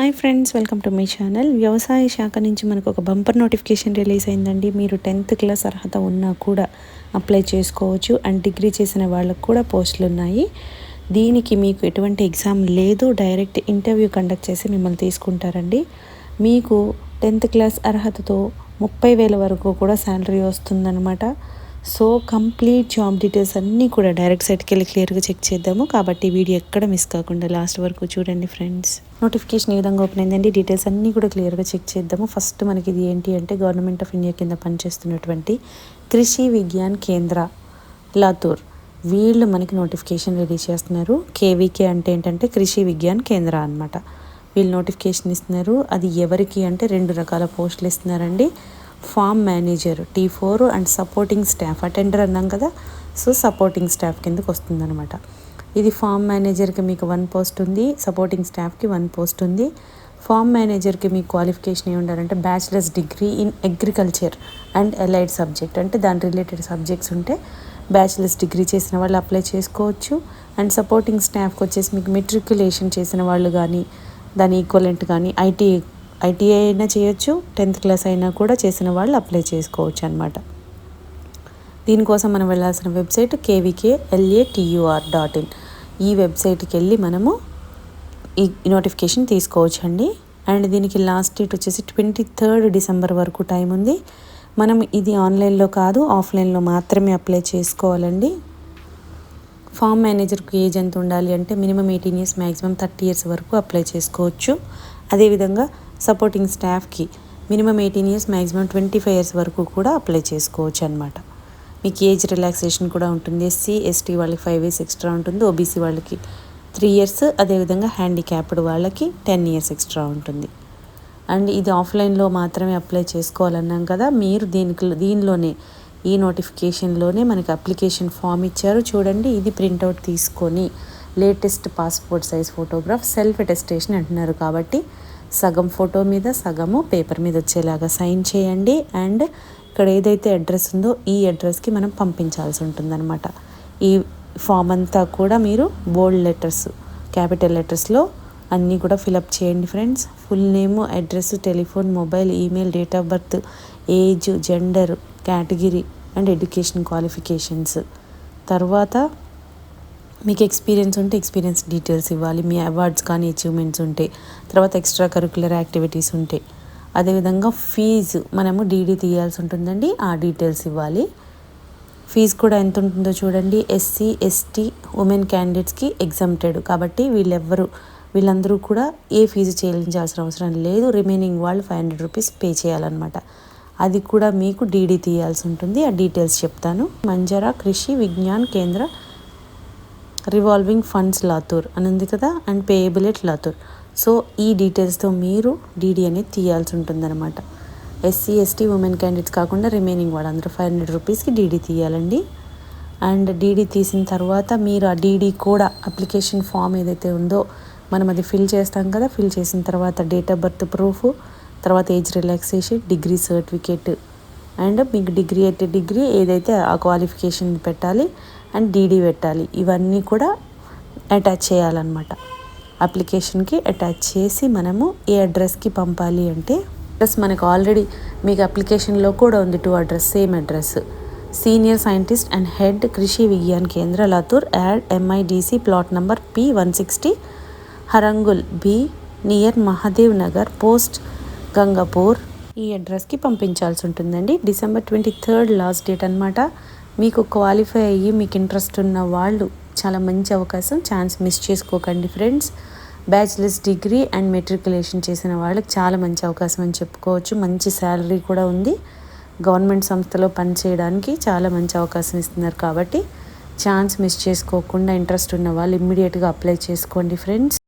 Hi friends welcome to my channel. వ్యవసాయ శాఖ నుంచి మనకు ఒక బంపర్ నోటిఫికేషన్ రిలీజ్ అయిందండి. మీరు టెన్త్ క్లాస్ అర్హత ఉన్నా కూడా అప్లై చేసుకోవచ్చు అండ్ డిగ్రీ చేసిన వాళ్ళకు కూడా పోస్టులు ఉన్నాయి. దీనికి మీకు ఎటువంటి ఎగ్జామ్ లేదు డైరెక్ట్ ఇంటర్వ్యూ కండక్ట్ చేసి మిమ్మల్ని తీసుకుంటారండి. మీకు టెన్త్ క్లాస్ అర్హతతో ముప్పై వేల వరకు కూడా శాలరీ వస్తుందన్నమాట. సో కంప్లీట్ జాబ్ డీటెయిల్స్ అన్నీ కూడా డైరెక్ట్ సైట్కి వెళ్ళి క్లియర్గా చెక్ చేద్దాము. కాబట్టి వీడియో ఎక్కడ మిస్ కాకుండా లాస్ట్ వరకు చూడండి ఫ్రెండ్స్. నోటిఫికేషన్ ఈ విధంగా ఓపెన్ అయిందండి? డీటెయిల్స్ అన్నీ కూడా క్లియర్గా చెక్ చేద్దాము. ఫస్ట్ మనకి ఇది ఏంటి అంటే గవర్నమెంట్ ఆఫ్ ఇండియా కింద పనిచేస్తున్నటువంటి కృషి విజ్ఞాన్ కేంద్ర లాతూర్ వీళ్ళు మనకి నోటిఫికేషన్ రిలీజ్ చేస్తున్నారు. కేవీకే అంటే ఏంటంటే కృషి విజ్ఞాన్ కేంద్ర అనమాట వీళ్ళు నోటిఫికేషన్ ఇస్తున్నారు. అది ఎవరికి అంటే రెండు రకాల పోస్టులు ఇస్తున్నారండి. Farm manager T four and supporting staff attender అన్నాం కదా. సో సపోర్టింగ్ స్టాఫ్ కిందకు వస్తుందన్నమాట. ఇది ఫామ్ మేనేజర్కి మీకు వన్ పోస్ట్ ఉంది సపోర్టింగ్ స్టాఫ్కి వన్ పోస్ట్ ఉంది. ఫామ్ మేనేజర్కి మీ క్వాలిఫికేషన్ ఏమి ఉండాలంటే bachelors degree in agriculture and allied subject. అంటే దాని రిలేటెడ్ సబ్జెక్ట్స్ ఉంటే బ్యాచిలర్స్ డిగ్రీ చేసిన వాళ్ళు అప్లై చేసుకోవచ్చు. అండ్ సపోర్టింగ్ స్టాఫ్కి వచ్చేసి మీకు మెట్రికులేషన్ చేసిన వాళ్ళు కానీ దాని ఈక్వలెంట్ కానీ ఐటీ ఐటీఐ అయినా చేయొచ్చు టెన్త్ క్లాస్ అయినా కూడా చేసిన వాళ్ళు అప్లై చేసుకోవచ్చు అనమాట దీనికోసం మనం వెళ్ళాల్సిన website KVK L A T U R dot in. ఈ వెబ్సైట్కి వెళ్ళి మనము ఈ నోటిఫికేషన్ తీసుకోవచ్చండి. అండ్ దీనికి లాస్ట్ డేట్ వచ్చేసి ట్వంటీ థర్డ్ డిసెంబర్ వరకు టైం ఉంది. మనం ఇది ఆన్లైన్లో కాదు ఆఫ్లైన్లో మాత్రమే అప్లై చేసుకోవాలండి. ఫామ్ మేనేజర్కి ఏజ్ ఎంత ఉండాలి అంటే minimum eighteen years maximum thirty years వరకు అప్లై చేసుకోవచ్చు. అదేవిధంగా సపోర్టింగ్ స్టాఫ్కి minimum eighteen years maximum twenty five years వరకు కూడా అప్లై చేసుకోవచ్చు అనమాట మీకు ఏజ్ రిలాక్సేషన్ కూడా ఉంటుంది. ఎస్సీ ఎస్టీ వాళ్ళకి ఫైవ్ ఇయర్స్ ఎక్స్ట్రా ఉంటుంది. ఓబీసీ వాళ్ళకి త్రీ ఇయర్స్ అదేవిధంగా హ్యాండిక్యాప్డ్ వాళ్ళకి టెన్ ఇయర్స్ ఎక్స్ట్రా ఉంటుంది. అండ్ ఇది ఆఫ్లైన్లో మాత్రమే అప్లై చేసుకోవాలన్నాం కదా. మీరు దీనికి దీనిలోనే ఈ నోటిఫికేషన్లోనే మనకి అప్లికేషన్ ఫామ్ ఇచ్చారు. చూడండి ఇది ప్రింట్అవుట్ తీసుకొని latest passport size photograph self attestation అంటున్నారు కాబట్టి సగం ఫోటో మీద సగము పేపర్ మీద వచ్చేలాగా సైన్ చేయండి. అండ్ ఇక్కడ ఏదైతే అడ్రస్ ఉందో ఈ అడ్రస్కి మనం పంపించాల్సి ఉంటుందన్నమాట. ఈ ఫామ్ అంతా కూడా మీరు బోల్డ్ లెటర్స్ క్యాపిటల్ లెటర్స్లో అన్నీ కూడా ఫిలప్ చేయండి friends full name address telephone mobile email date of birth age gender category and education qualifications తర్వాత మీకు ఎక్స్పీరియన్స్ ఉంటే ఎక్స్పీరియన్స్ డీటెయిల్స్ ఇవ్వాలి. మీ అవార్డ్స్ కానీ అచీవ్మెంట్స్ ఉంటే. తర్వాత ఎక్స్ట్రా కరికులర్ యాక్టివిటీస్ ఉంటే. అదేవిధంగా ఫీజు మనము డీడీ తీయాల్సి ఉంటుందండి. ఆ డీటెయిల్స్ ఇవ్వాలి. ఫీజు కూడా ఎంత ఉంటుందో చూడండి. ఎస్సీ ఎస్టీ ఉమెన్ క్యాండిడేట్స్కి ఎగ్జామ్టెడ్ కాబట్టి వీళ్ళెవ్వరు వీళ్ళందరూ కూడా ఏ ఫీజు చెల్లించాల్సిన అవసరం లేదు. రిమైనింగ్ వాళ్ళు ఫైవ్ హండ్రెడ్ రూపీస్ పే చేయాలన్నమాట. అది కూడా మీకు డీడీ తీయాల్సి ఉంటుంది. ఆ డీటెయిల్స్ చెప్తాను. మంజరా కృషి విజ్ఞాన్ కేంద్ర రివాల్వింగ్ ఫండ్స్ లాతూర్ అని ఉంది కదా? And payable at Latur. So ఈ డీటెయిల్స్తో మీరు డీడీ అనేది తీయాల్సి ఉంటుందన్నమాట. ఎస్సీ ఎస్టీ ఉమెన్ క్యాండిడేట్స్ కాకుండా రిమైనింగ్ వాళ్ళందరూ ఫైవ్ హండ్రెడ్ రూపీస్కి డీడీ తీయాలండి. అండ్ డీడీ తీసిన తర్వాత మీరు ఆ డీడీ కూడా అప్లికేషన్ ఫామ్ ఏదైతే ఉందో మనం అది ఫిల్ చేస్తాం కదా ఫిల్ చేసిన తర్వాత డేట్ ఆఫ్ బర్త్ ప్రూఫ్ తర్వాత age relaxation degree certificate and మీకు డిగ్రీ అయితే డిగ్రీ ఏదైతే ఆ క్వాలిఫికేషన్ పెట్టాలి అండ్ డీడీ పెట్టాలి. ఇవన్నీ కూడా అటాచ్ చేయాలన్నమాట. అప్లికేషన్కి అటాచ్ చేసి మనము ఏ అడ్రస్కి పంపాలి అంటే అడ్రస్ మనకు ఆల్రెడీ మీకు అప్లికేషన్లో కూడా ఉంది to address same address. Senior scientist and head Krishi Vigyan Kendra Latur at MIDC plot number P one sixty Harangul B near Mahadev Nagar post Gangapur. ఈ అడ్రస్కి పంపించాల్సి ఉంటుందండి. December twenty third last date అనమాట మీకు qualify అయ్యి మీకు interest ఉన్న వాళ్ళు చాలా మంచి అవకాశం. ఛాన్స్ మిస్ చేసుకోకండి friends bachelors degree and matriculation చేసిన వాళ్ళకి చాలా మంచి అవకాశం అని చెప్పుకోవచ్చు. మంచి శాలరీ కూడా ఉంది. గవర్నమెంట్ సంస్థలో పనిచేయడానికి చాలా మంచి అవకాశం ఇస్తున్నారు కాబట్టి ఛాన్స్ మిస్ చేసుకోకుండా ఇంట్రెస్ట్ ఉన్న వాళ్ళు ఇమ్మీడియట్గా అప్లై చేసుకోండి ఫ్రెండ్స్